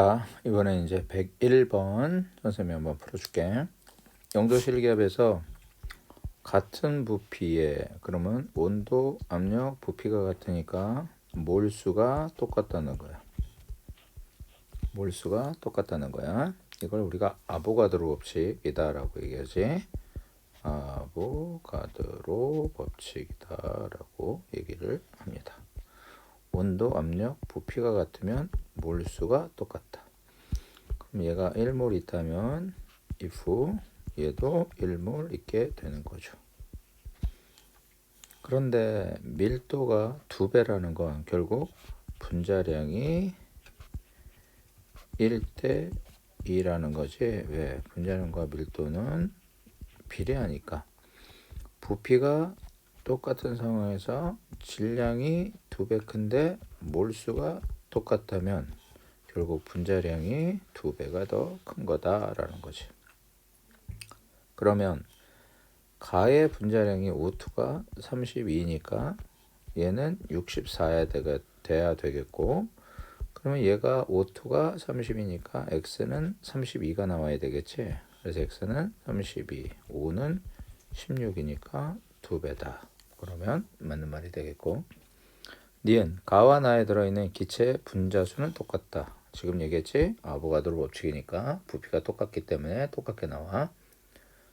자, 이번에 이제 101번 선생님이 한번 풀어줄게. 영도실기압에서 같은 부피에 그러면 온도, 압력, 부피가 같으니까 몰수가 똑같다는 거야. 몰수가 똑같다는 거야. 이걸 우리가 아보가드로 법칙이다라고 얘기하지. 아보가드로 법칙이다라고 얘기를 합니다. 온도, 압력, 부피가 같으면 몰수가 똑같다. 그럼 얘가 1몰 있다면 if 얘도 1몰 있게 되는 거죠. 그런데 밀도가 두 배라는 건 결국 분자량이 1대 2라는 거지. 왜? 분자량과 밀도는 비례하니까. 부피가 똑같은 상황에서 질량이 두 배 큰데 몰수가 똑같다면 결국 분자량이 두 배가 더 큰 거다라는 거지. 그러면 가의 분자량이 O2가 32니까 얘는 64야 돼야 되겠고 그러면 얘가 O2가 30이니까 X는 32가 나와야 되겠지. 그래서 X는 32, O는 16이니까 두 배다. 그러면 맞는 말이 되겠고 니은 가와 나에 들어있는 기체 분자 수는 똑같다. 지금 얘기했지? 아보가드로 법칙이니까 부피가 똑같기 때문에 똑같게 나와.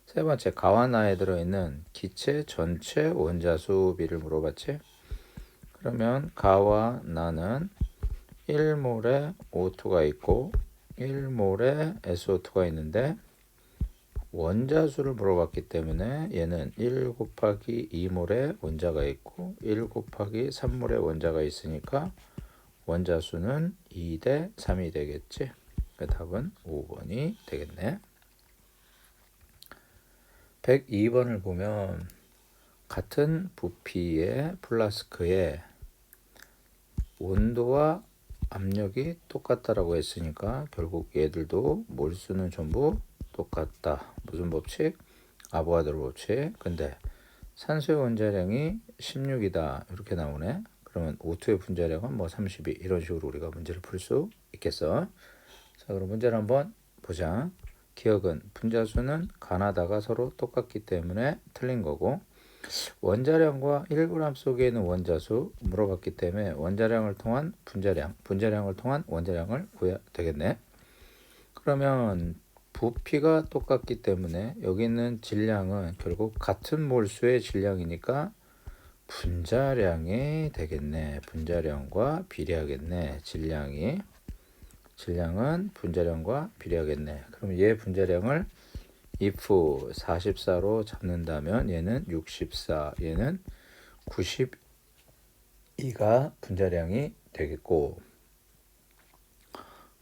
세 번째 가와 나에 들어있는 기체 전체 원자수 비를 물어봤지? 그러면 가와 나는 1몰에 O2가 있고 1몰에 SO2가 있는데 원자수를 물어봤기 때문에 얘는 1 곱하기 2몰에 원자가 있고 1 곱하기 3몰에 원자가 있으니까 원자수는 2 대 3이 되겠지. 그 답은 5번이 되겠네. 102번을 보면 같은 부피의 플라스크에 온도와 압력이 똑같다라고 했으니까 결국 얘들도 몰수는 전부 똑같다. 무슨 법칙? 아보가드로 법칙. 근데 산소의 원자량이 16이다. 이렇게 나오네. 그러면 O2의 분자량은 뭐 32. 이런 식으로 우리가 문제를 풀 수 있겠어. 자, 그럼 문제를 한번 보자. 기억은 분자수는 가나다가 서로 똑같기 때문에 틀린 거고 원자량과 1g 속에 있는 원자수 물어봤기 때문에 원자량을 통한 분자량, 분자량을 통한 원자량을 구해야 되겠네. 그러면 부피가 똑같기 때문에 여기 있는 질량은 결국 같은 몰수의 질량이니까 분자량이 되겠네. 분자량과 비례하겠네. 질량이. 질량은 분자량과 비례하겠네. 그럼 얘 분자량을 if 44로 잡는다면 얘는 64, 얘는 92가 분자량이 되겠고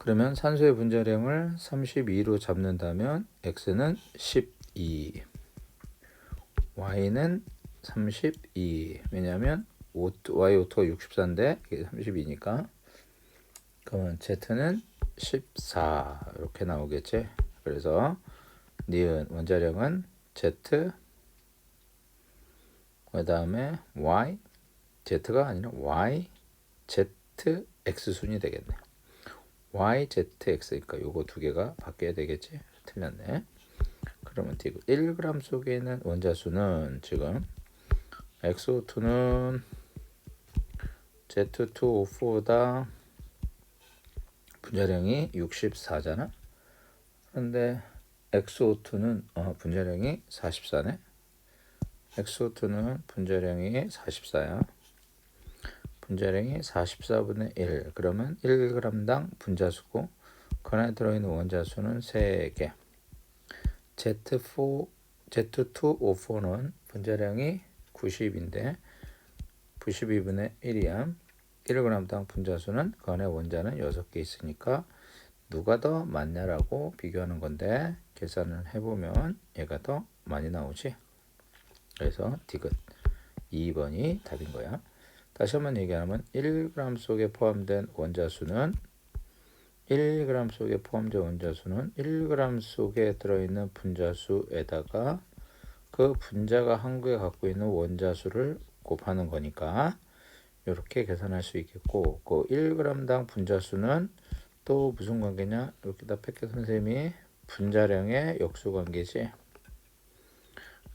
그러면 산소의 분자량을 32로 잡는다면 x는 12, y는 32. 왜냐하면 y5가 64인데 이게 32니까 그러면 z는 14 이렇게 나오겠지. 그래서 니은 원자량은 z 그 다음에 y z가 아니라 y z x 순이 되겠네. YZX니까 요거 두 개가 바뀌어야 되겠지? 틀렸네. 그러면 이거 1g 속에 있는 원자수는 지금 XO2는 Z2O4보다 분자량이 64잖아. 그런데 XO2는 어, 분자량이 44네. XO2는 분자량이 44야. 분자량이 44분의 1 그러면 1g당 분자수고 그 안에 들어있는 원자수는 3개. Z4, Z2O4는 분자량이 90인데 92분의 1이야. 1g당 분자수는 그 안에 원자는 6개 있으니까 누가 더 많냐라고 비교하는 건데 계산을 해보면 얘가 더 많이 나오지? 그래서 디귿. 2번이 답인 거야 다시 한번 얘기하면 1g 속에 포함된 원자수는 1g 속에 포함된 원자수는 1g 속에 들어있는 분자수에다가 그 분자가 한 개에 갖고 있는 원자수를 곱하는 거니까 이렇게 계산할 수 있겠고 그 1g당 분자수는 또 무슨 관계냐? 여기다 백개 선생님이 분자량의 역수 관계지.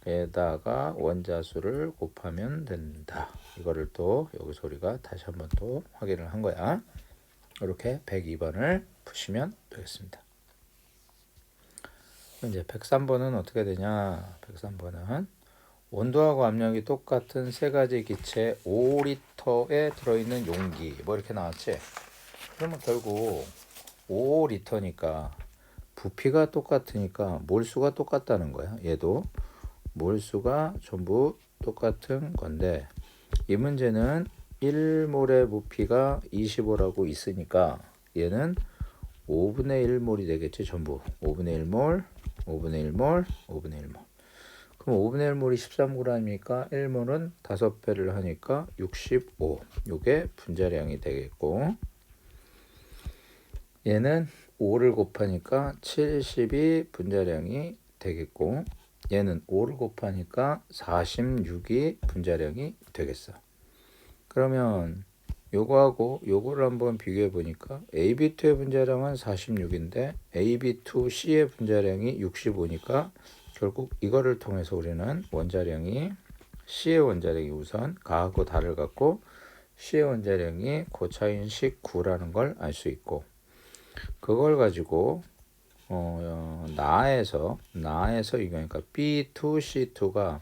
에다가 원자수를 곱하면 된다. 이거를 또 여기서 우리가 다시 한번 또 확인을 한 거야. 이렇게 102번을 푸시면 되겠습니다. 이제 103번은 어떻게 되냐? 103번은 온도하고 압력이 똑같은 세 가지 기체 5리터에 들어있는 용기 뭐 이렇게 나왔지? 그러면 결국 5리터니까 부피가 똑같으니까 몰수가 똑같다는 거야. 얘도 몰수가 전부 똑같은 건데 이 문제는 1몰의 부피가 25라고 있으니까 얘는 5분의 1몰이 되겠지 전부. 5분의 1몰 5분의 1몰 5분의 1몰. 그럼 5분의 1몰이 13g이니까 1몰은 5배를 하니까 65 요게 분자량이 되겠고 얘는 5를 곱하니까 70이 분자량이 되겠고 얘는 5를 곱하니까 46이 분자량이 되겠어. 그러면 요거하고 요거를 한번 비교해 보니까 AB2의 분자량은 46인데 AB2C의 분자량이 65니까 결국 이거를 통해서 우리는 원자량이 C의 원자량이 우선 가하고 다를 갖고 C의 원자량이 고차인식 9라는 걸 알 수 있고 그걸 가지고 어, 나에서 나에서 이거 니까 B2C2가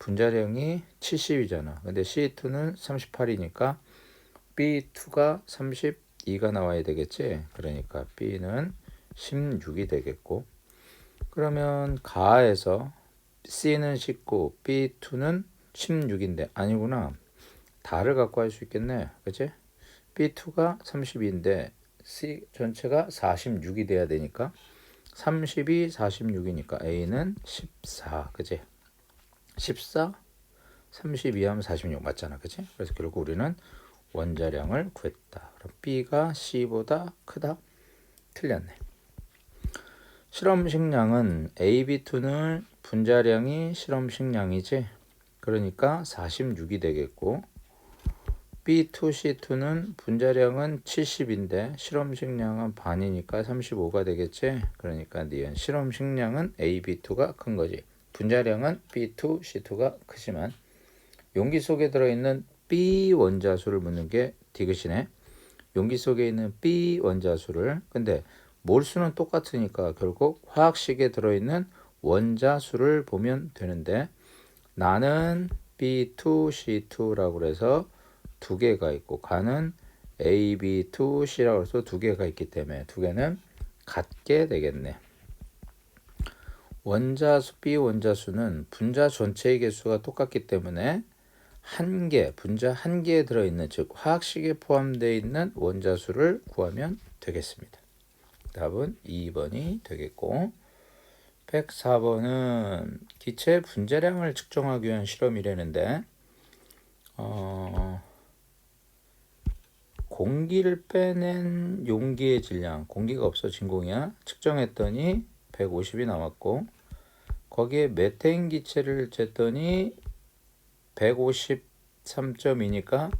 분자량이 70이잖아. 근데 C2는 38이니까 B2가 32가 나와야 되겠지. 그러니까 B는 16이 되겠고 그러면 가에서 C는 19, B2는 16인데 아니구나. 다를 갖고 할 수 있겠네. 그치? B2가 32인데 C 전체가 46이 돼야 되니까 30이 46이니까 A는 14. 그지? 14 32 하면 46 맞잖아. 그지? 그래서 결국 우리는 원자량을 구했다. 그럼 B가 C보다 크다? 틀렸네. 실험 식량은 AB2는 분자량이 실험 식량이지. 그러니까 46이 되겠고 B2C2는 분자량은 70인데 실험식량은 반이니까 35가 되겠지. 그러니까 니은 실험식량은 AB2가 큰 거지. 분자량은 B2C2가 크지만 용기 속에 들어있는 B 원자수를 묻는 게 디귿이네. 용기 속에 있는 B 원자수를 근데 몰수는 똑같으니까 결국 화학식에 들어있는 원자수를 보면 되는데 나는 B2C2라고 그래서 두 개가 있고 가는 AB2C라고 해서 두 개가 있기 때문에 두 개는 같게 되겠네. 원자수 B 원자수는 분자 전체의 개수가 똑같기 때문에 한 개, 분자 한 개에 들어있는 즉 화학식에 포함되어 있는 원자수를 구하면 되겠습니다. 답은 2번이 되겠고 104번은 기체 분자량을 측정하기 위한 실험이라는데 어, 공기를 빼낸 용기의 질량, 공기가 없어 진공이야. 측정했더니 150이 나왔고 거기에 메테인 기체를 쟀더니 153.2니까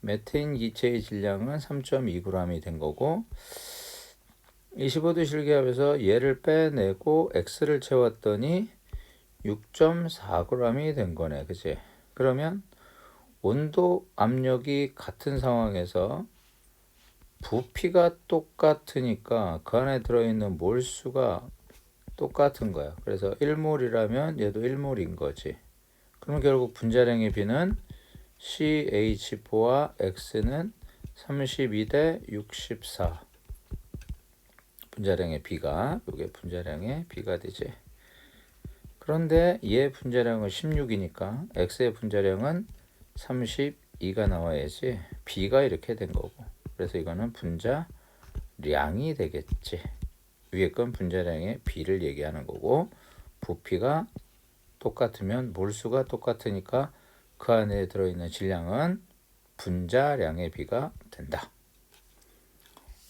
메테인 기체의 질량은 3.2g이 된 거고 25도 실기압에서 얘를 빼내고 x를 채웠더니 6.4g이 된 거네. 그치? 그러면 온도 압력이 같은 상황에서 부피가 똑같으니까 그 안에 들어있는 몰수가 똑같은 거야. 그래서 1몰이라면 얘도 1몰인 거지. 그럼 결국 분자량의 비는 CH4와 X는 32 대 64. 분자량의 비가 이게 분자량의 비가 되지. 그런데 얘 분자량은 16이니까 X의 분자량은 32가 나와야지 B가 이렇게 된 거고. 그래서 이거는 분자량이 되겠지. 위에 건 분자량의 비를 얘기하는 거고 부피가 똑같으면 몰수가 똑같으니까 그 안에 들어있는 질량은 분자량의 비가 된다.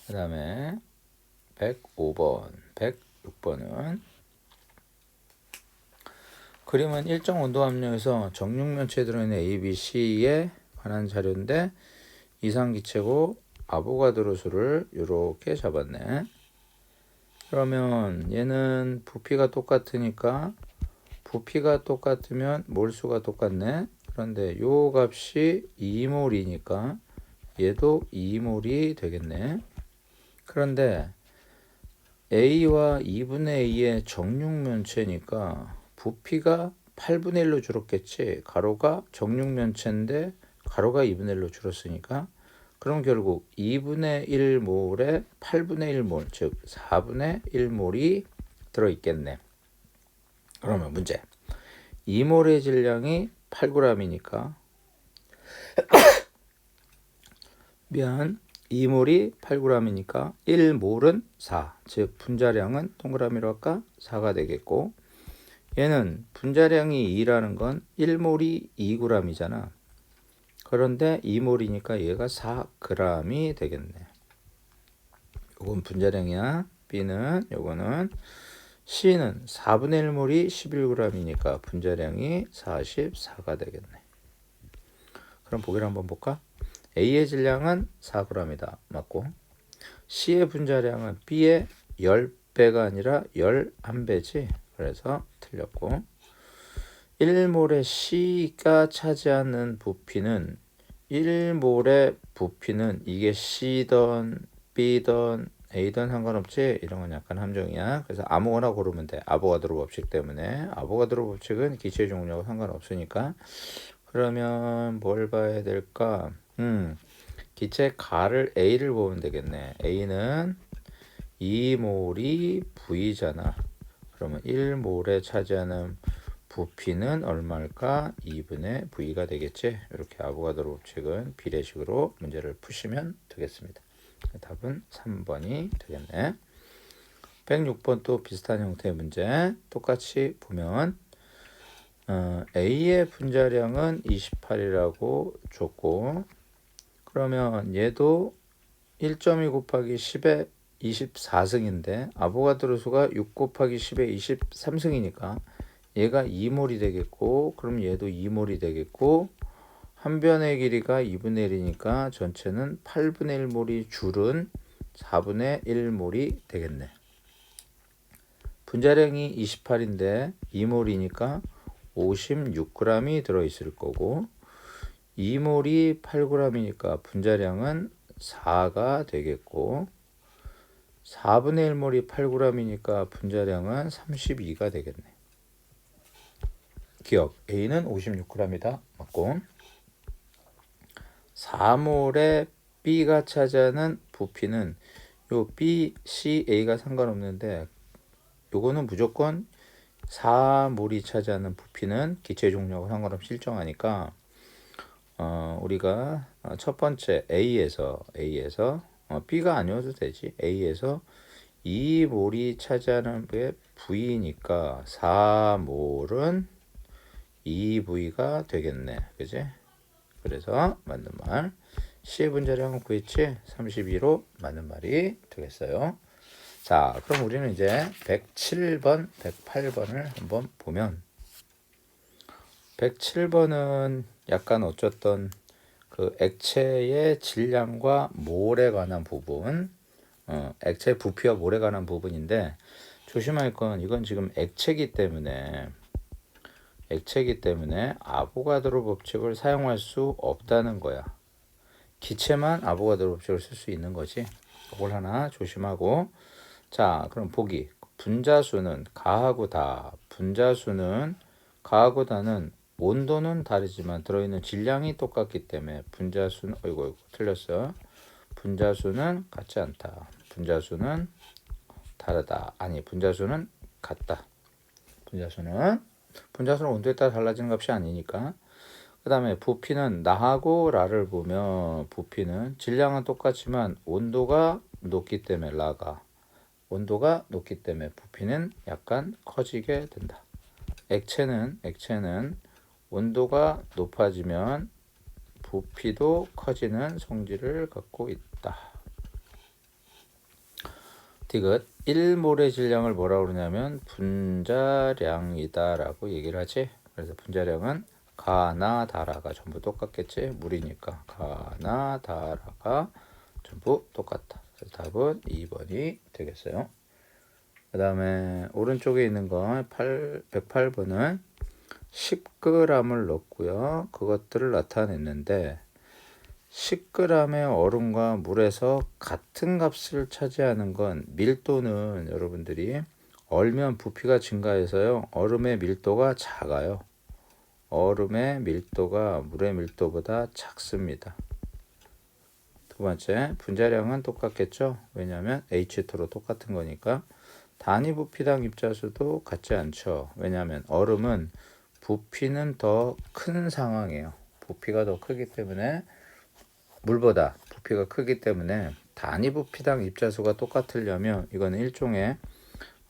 그 다음에 105번, 106번은 그림은 일정 온도 압력에서 정육면체에 들어있는 A, B, C에 관한 자료인데 이상기체고 아보가드로 수를 이렇게 잡았네. 그러면 얘는 부피가 똑같으니까 부피가 똑같으면 몰수가 똑같네. 그런데 요 값이 2몰이니까 얘도 2몰이 되겠네. 그런데 A와 2분의 A의 정육면체니까 부피가 8분의 1로 줄었겠지. 가로가 정육면체인데 가로가 2분의 1로 줄었으니까 그럼 결국 2분의 1몰에 8분의 1몰, 즉 4분의 1몰이 들어있겠네. 그러면 문제. 2몰의 질량이 8g이니까 미안 2몰이 8g이니까 1몰은 4, 즉 분자량은 동그라미로 할까? 4가 되겠고 얘는 분자량이 2라는 건 1몰이 2g이잖아. 그런데 2몰이니까 얘가 4g이 되겠네. 요건 분자량이야. B는 요거는 C는 4분의 1몰이 11g이니까 분자량이 44가 되겠네. 그럼 보기를 한번 볼까? A의 질량은 4g이다. 맞고 C의 분자량은 B의 10배가 아니라 11배지. 그래서 틀렸고 1몰의 C가 차지하는 부피는 1몰의 부피는 이게 C던 B던 A던 상관없지? 이런 건 약간 함정이야. 그래서 아무거나 고르면 돼. 아보가드로 법칙 때문에. 아보가드로 법칙은 기체 종류하고 상관없으니까. 그러면 뭘 봐야 될까? 음 기체 가를 A를 보면 되겠네. A는 2몰이 V잖아. 그러면 1몰에 차지하는 부피는 얼마일까? 2분의 V가 되겠지. 이렇게 아보가드로 법칙은 비례식으로 문제를 푸시면 되겠습니다. 답은 3번이 되겠네. 106번 또 비슷한 형태의 문제. 똑같이 보면 어, A의 분자량은 28이라고 줬고 그러면 얘도 1.2 곱하기 10에 24승인데 아보가드로 수가 6 곱하기 10에 23승이니까 얘가 2몰이 되겠고 그럼 얘도 2몰이 되겠고 한 변의 길이가 2분의 1이니까 전체는 8분의 1몰이 줄은 4분의 1몰이 되겠네. 분자량이 28인데 2몰이니까 56g이 들어있을 거고 2몰이 8g이니까 분자량은 4가 되겠고 4분의 1몰이 8g이니까 분자량은 32가 되겠네. 기억. A는 56g이다. 맞고 4몰의 B가 차지하는 부피는 요 B, C, A가 상관없는데 요거는 무조건 4몰이 차지하는 부피는 기체 종류하고 상관없이 일정하니까 어, 우리가 첫 번째 A에서 A에서 어, B가 아니어도 되지. A에서 2몰이 차지하는 게 V니까 4몰은 2V가 되겠네. 그지? 그래서 맞는 말. C의 분자량은 구했지? 32로 맞는 말이 되겠어요. 자, 그럼 우리는 이제 107번, 108번을 한번 보면 107번은 약간 어쩌던 그 액체의 질량과 몰에 관한 부분, 어, 액체 부피와 몰에 관한 부분인데 조심할 건 이건 지금 액체기 때문에 액체이기 때문에 아보가드로 법칙을 사용할 수 없다는 거야. 기체만 아보가드로 법칙을 쓸 수 있는 거지. 이걸 하나 조심하고. 자 그럼 보기. 분자수는 가하고 다. 분자수는 가하고 다는 온도는 다르지만 들어있는 질량이 똑같기 때문에 분자수는 어이구 어이구 틀렸어. 분자수는 같지 않다. 분자수는 다르다. 아니 분자수는 같다. 분자수는 분자수는 온도에 따라 달라지는 값이 아니니까. 그 다음에 부피는 나하고 라를 보면 부피는 질량은 똑같지만 온도가 높기 때문에 라가 온도가 높기 때문에 부피는 약간 커지게 된다. 액체는 액체는 온도가 높아지면 부피도 커지는 성질을 갖고 있다. 디귿 1몰의 질량을 뭐라 그러냐면 분자량이다라고 얘기를 하지. 그래서 분자량은 가나 다라가 전부 똑같겠지. 물이니까 가나 다라가 전부 똑같다. 그래서 답은 2번이 되겠어요. 그 다음에 오른쪽에 있는 거 8, 108번은 10g을 넣고요. 그것들을 나타냈는데 10g의 얼음과 물에서 같은 값을 차지하는 건 밀도는 여러분들이 얼면 부피가 증가해서요. 얼음의 밀도가 작아요. 얼음의 밀도가 물의 밀도보다 작습니다. 두 번째, 분자량은 똑같겠죠? 왜냐하면 H2로 똑같은 거니까. 단위 부피당 입자수도 같지 않죠. 왜냐하면 얼음은 부피는 더 큰 상황이에요. 부피가 더 크기 때문에 물보다 부피가 크기 때문에 단위 부피당 입자수가 똑같으려면 이거는 일종의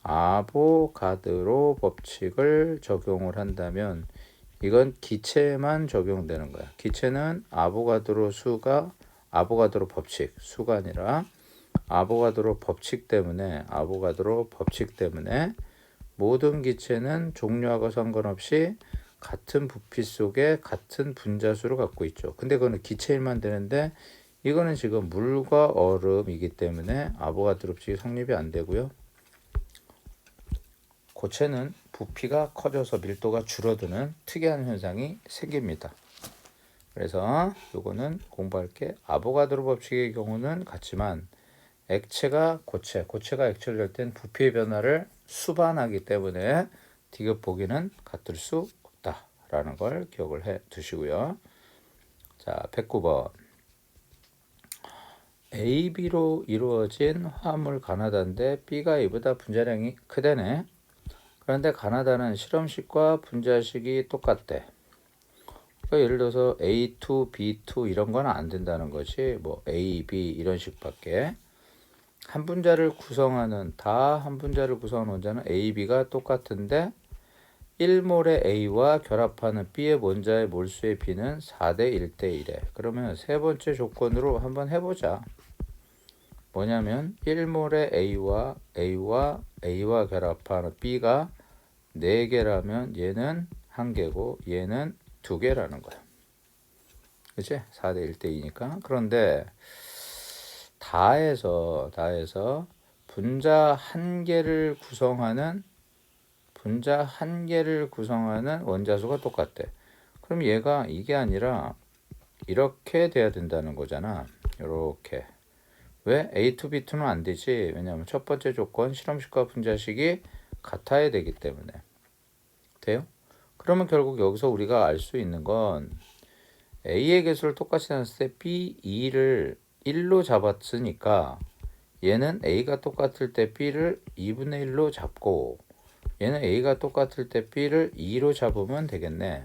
아보가드로 법칙을 적용을 한다면 이건 기체에만 적용되는 거야. 기체는 아보가드로 수가 아보가드로 법칙 수가 아니라 아보가드로 법칙 때문에 아보가드로 법칙 때문에 모든 기체는 종류하고 상관없이 같은 부피 속에 같은 분자수를 갖고 있죠. 근데 그거는 기체일만 되는데 이거는 지금 물과 얼음이기 때문에 아보가드로 법칙이 성립이 안 되고요. 고체는 부피가 커져서 밀도가 줄어드는 특이한 현상이 생깁니다. 그래서 요거는 공부할 게 아보가드로 법칙의 경우는 같지만 액체가 고체, 고체가 액체를 열땐 부피의 변화를 수반하기 때문에 디귿 보기는 같을 수 라는 걸 기억을 해 두시고요. 자, 109번. AB로 이루어진 화합물 가나다인데 B가 A보다 분자량이 크대네. 그런데 가나다는 실험식과 분자식이 똑같대. 그러니까 예를 들어서 A2, B2 이런 건 안 된다는 거지. 뭐 A, B 이런 식밖에. 한 분자를 구성하는 다 한 분자를 구성하는 원자는 A, B가 똑같은데 1몰의 A와 결합하는 B의 원자의 몰수의 B는 4대 1대 1에. 그러면 세 번째 조건으로 한번 해보자. 뭐냐면 1몰의 A와 A와 A와 결합하는 B가 4개라면 얘는 1개고 얘는 2개라는 거야. 그치? 4대 1대 2니까. 그런데 다에서 다에서 분자 한 개를 구성하는 분자 한 개를 구성하는 원자수가 똑같대. 그럼 얘가 이게 아니라 이렇게 돼야 된다는 거잖아. 이렇게. 왜 A2, B2는 안 되지? 왜냐하면 첫 번째 조건 실험식과 분자식이 같아야 되기 때문에. 돼요? 그러면 결국 여기서 우리가 알 수 있는 건 A의 개수를 똑같이 나눴을 때 B, 2를 1로 잡았으니까 얘는 A가 똑같을 때 B를 2분의 1로 잡고 얘는 A가 똑같을 때 B를 2로 잡으면 되겠네.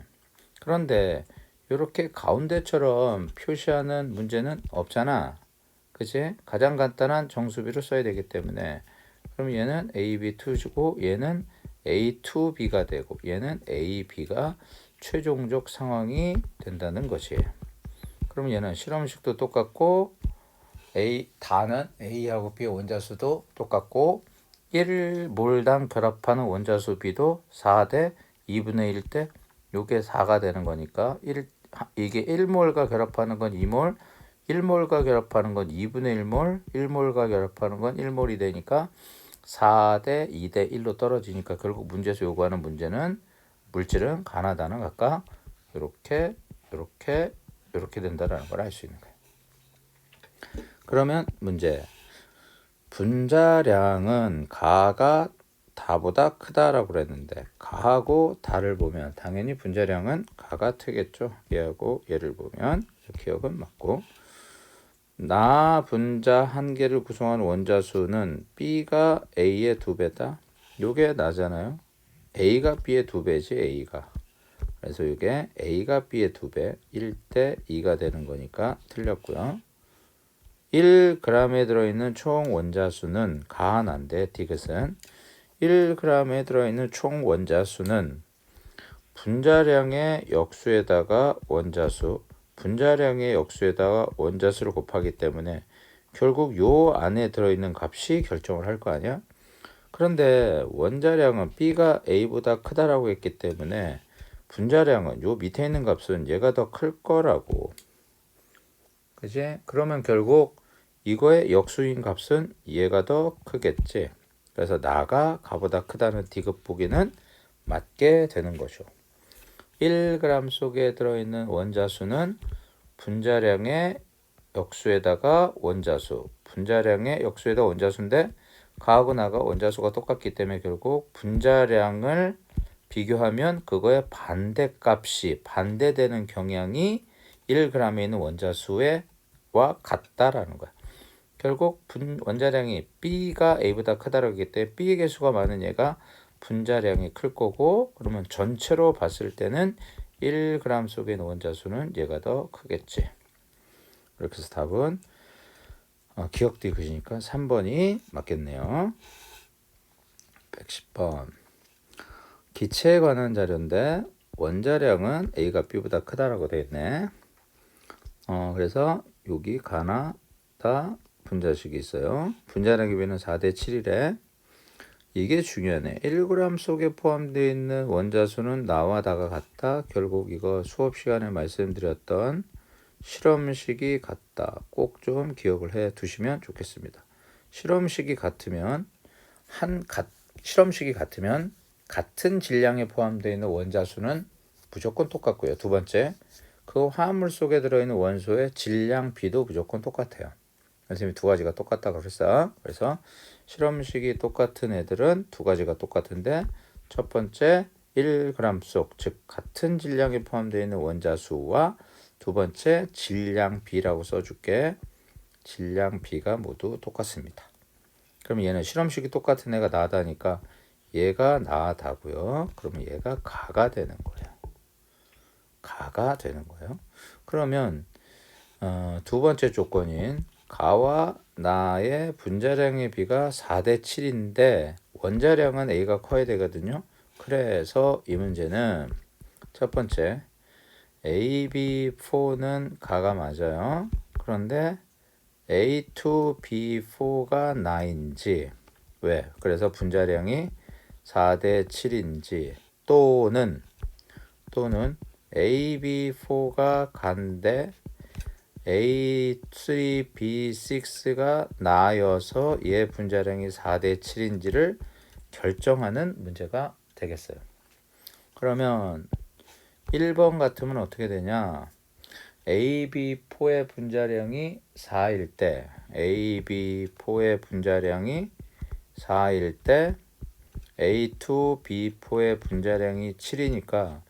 그런데 이렇게 가운데처럼 표시하는 문제는 없잖아. 그치? 가장 간단한 정수비를 써야 되기 때문에 그럼 얘는 AB2고 얘는 A2B가 되고 얘는 AB가 최종적 상황이 된다는 것이. 그럼 얘는 실험식도 똑같고 A 다는 A하고 B의 원자수도 똑같고 1 몰당 결합하는 원자수 B도 4대 2분의 1 때 요게 4가 되는 거니까 1 이게 1몰과 결합하는 건 2몰, 1몰과 결합하는 건 2분의 1몰, 1몰과 결합하는 건 1몰이 되니까 4대 2대 1로 떨어지니까 결국 문제에서 요구하는 문제는 물질은 가나다는 각각 이렇게 이렇게 이렇게 된다라는 걸 알 수 있는 거예요. 그러면 문제 분자량은 가가 다보다 크다라고 그랬는데 가하고 다를 보면 당연히 분자량은 가가 크겠죠. 얘하고 얘를 보면 기억은 맞고 나 분자 한 개를 구성하는 원자수는 B가 A의 두 배다. 요게 나잖아요. A가 B의 두 배지 A가. 그래서 이게 A가 B의 두 배, 1대 2가 되는 거니까 틀렸고요. 1g에 들어있는 총 원자수는 가한한데 디귿은 1g에 들어있는 총 원자수는 분자량의 역수에다가 원자수, 분자량의 역수에다가 원자수를 곱하기 때문에 결국 요 안에 들어있는 값이 결정을 할 거 아니야? 그런데 원자량은 B가 A보다 크다라고 했기 때문에 분자량은 요 밑에 있는 값은 얘가 더 클 거라고. 그지? 그러면 결국 이거의 역수인 값은 얘가 더 크겠지. 그래서 나가 가보다 크다는 디귿 보기는 맞게 되는 거죠. 1g 속에 들어있는 원자수는 분자량의 역수에다가 원자수, 분자량의 역수에다 원자수인데 가하고 나가 원자수가 똑같기 때문에 결국 분자량을 비교하면 그거의 반대값이 반대되는 경향이 1g에 있는 원자수와 같다라는 거야. 결국 분 원자량이 B가 A보다 크다라고 했기 때문에 B의 개수가 많은 얘가 분자량이 클 거고 그러면 전체로 봤을 때는 1g 속에 있는 원자수는 얘가 더 크겠지. 이렇게 해서 답은 어, 기억도 그시니까 3번이 맞겠네요. 110번 기체에 관한 자료인데 원자량은 A가 B보다 크다라고 되어 있네. 어, 그래서 여기 가나다 분자식이 있어요. 분자량의 비는 4대 7이래. 이게 중요하네. 1g 속에 포함되어 있는 원자수는 나와 다가 같다. 결국 이거 수업 시간에 말씀드렸던 실험식이 같다. 꼭 좀 기억을 해 두시면 좋겠습니다. 실험식이 같으면 한 가, 실험식이 같으면 같은 질량에 포함되어 있는 원자수는 무조건 똑같고요. 두 번째, 그 화합물 속에 들어있는 원소의 질량 비도 무조건 똑같아요. 선생님이 두 가지가 똑같다 그랬어. 그래서 실험식이 똑같은 애들은 두 가지가 똑같은데 첫 번째 1g 속, 즉 같은 질량에 포함되어 있는 원자수와 두 번째 질량 B라고 써줄게. 질량 B가 모두 똑같습니다. 그럼 얘는 실험식이 똑같은 애가 나다니까 얘가 나다고요. 그러면 얘가 가가 되는 거예요. 가가 되는 거예요. 그러면 어, 두 번째 조건인 가와 나의 분자량의 비가 4대 7인데 원자량은 A가 커야 되거든요. 그래서 이 문제는 첫 번째 AB4는 가가 맞아요. 그런데 A2B4가 나인지 왜? 그래서 분자량이 4대 7인지 또는 또는 AB4가 간데 A3B6가 나여서 얘 분자량이 4대 7인지를 결정하는 문제가 되겠어요. 그러면 1번 같으면 어떻게 되냐? AB4의 분자량이 4일 때 AB4의 분자량이 4일 때 A2B4의 분자량이 7이니까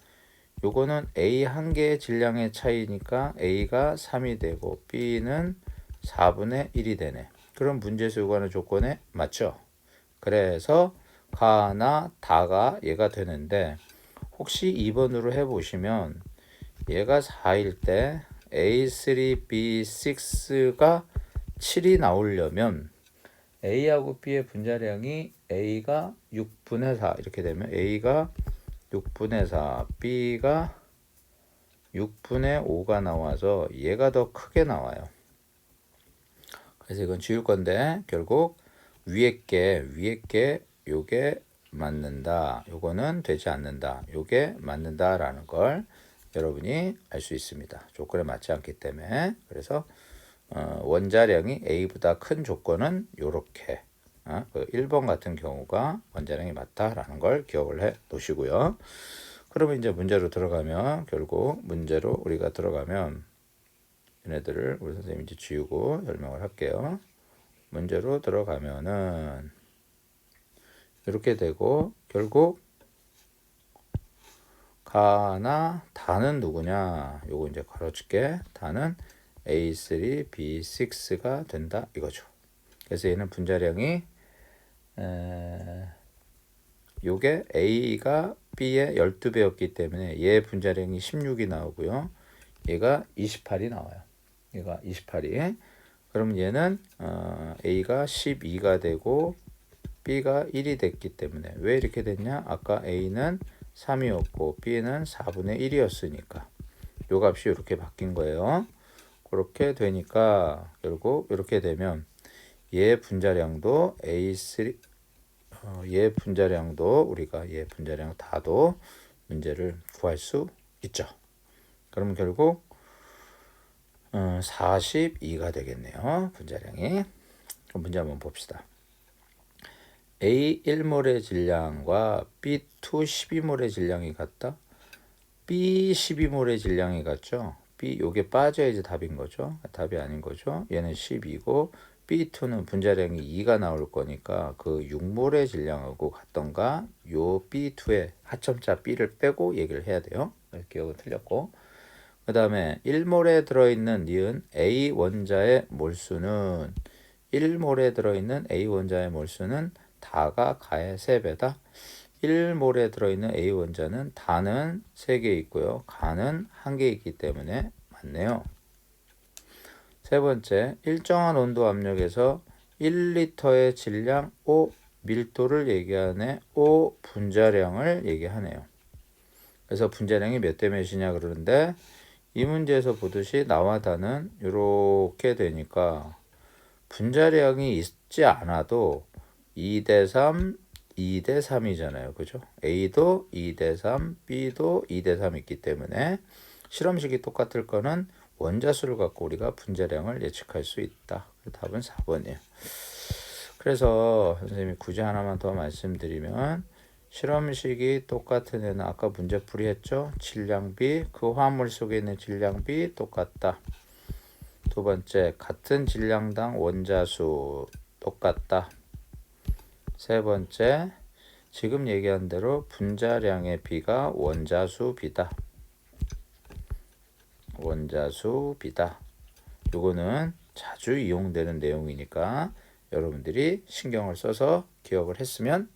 요거는 A 한 개의 질량의 차이니까 A가 3이 되고 B는 4분의 1이 되네. 그럼 문제에서 요구하는 조건에 맞죠? 그래서 가나 다가 얘가 되는데 혹시 2번으로 해보시면 얘가 4일 때 A3B6가 7이 나오려면 A하고 B의 분자량이 A가 6분의 4 이렇게 되면 A가 6분의 4, B가 6분의 5가 나와서 얘가 더 크게 나와요. 그래서 이건 지울 건데 결국 위에 게 위에 게 요게 맞는다. 요거는 되지 않는다. 요게 맞는다라는 걸 여러분이 알 수 있습니다. 조건에 맞지 않기 때문에 그래서 어, 원자량이 A보다 큰 조건은 요렇게 어, 그 1번 같은 경우가 원자량이 맞다라는 걸 기억을 해 놓으시고요. 그러면 이제 문제로 들어가면 결국 문제로 우리가 들어가면 얘네들을 우리 선생님이 이제 지우고 설명을 할게요. 문제로 들어가면은 이렇게 되고 결국 가나 다는 누구냐? 요거 이제 가로칠게. 다는 A3, B6가 된다 이거죠. 그래서 얘는 분자량이 에, 요게 A가 B의 12배였기 때문에 얘 분자량이 16이 나오고요. 얘가 28이 나와요. 얘가 28이. 그럼 얘는 어, A가 12가 되고 B가 1이 됐기 때문에 왜 이렇게 됐냐? 아까 A는 3이었고 B는 4분의 1이었으니까 요 값이 이렇게 바뀐 거예요. 그렇게 되니까 결국 이렇게 되면 얘 분자량도 A3 어, 얘 분자량도 우리가 얘 분자량 다도 문제를 구할 수 있죠. 그러면 결국 어, 42가 되겠네요. 분자량이. 문제 한번 봅시다. A 1몰의 질량과 B2 12몰의 질량이 같다. B 12몰의 질량이 같죠. B 요게 빠져야지 답인 거죠. 답이 아닌 거죠. 얘는 12고 B2는 분자량이 2가 나올 거니까 그 6몰의 질량하고 같던가 요 B2의 하점자 B를 빼고 얘기를 해야 돼요. 기억은 틀렸고 그 다음에 1몰에 들어있는 니은 A 원자의 몰수는 1몰에 들어있는 A 원자의 몰수는 다가 가의 3배다. 1몰에 들어있는 A 원자는 다는 3개 있고요. 가는 1개 있기 때문에 맞네요. 세 번째, 일정한 온도 압력에서 1리터의 질량 O 밀도를 얘기하네. O 분자량을 얘기하네요. 그래서 분자량이 몇 대 몇이냐 그러는데 이 문제에서 보듯이 나와 다는 이렇게 되니까 분자량이 있지 않아도 2 대 3, 2 대 3이잖아요. 그죠? A도 2 대 3, B도 2 대 3 있기 때문에 실험식이 똑같을 거는 원자수를 갖고 우리가 분자량을 예측할 수 있다. 답은 4번이에요. 그래서 선생님이 굳이 하나만 더 말씀드리면 실험식이 똑같은 애는 아까 문제 풀이 했죠. 질량비 그 화물 속에 있는 질량비 똑같다. 두 번째 같은 질량당 원자수 똑같다. 세 번째 지금 얘기한 대로 분자량의 비가 원자수 비다. 원자수 비다. 요거는 자주 이용되는 내용이니까 여러분들이 신경을 써서 기억을 했으면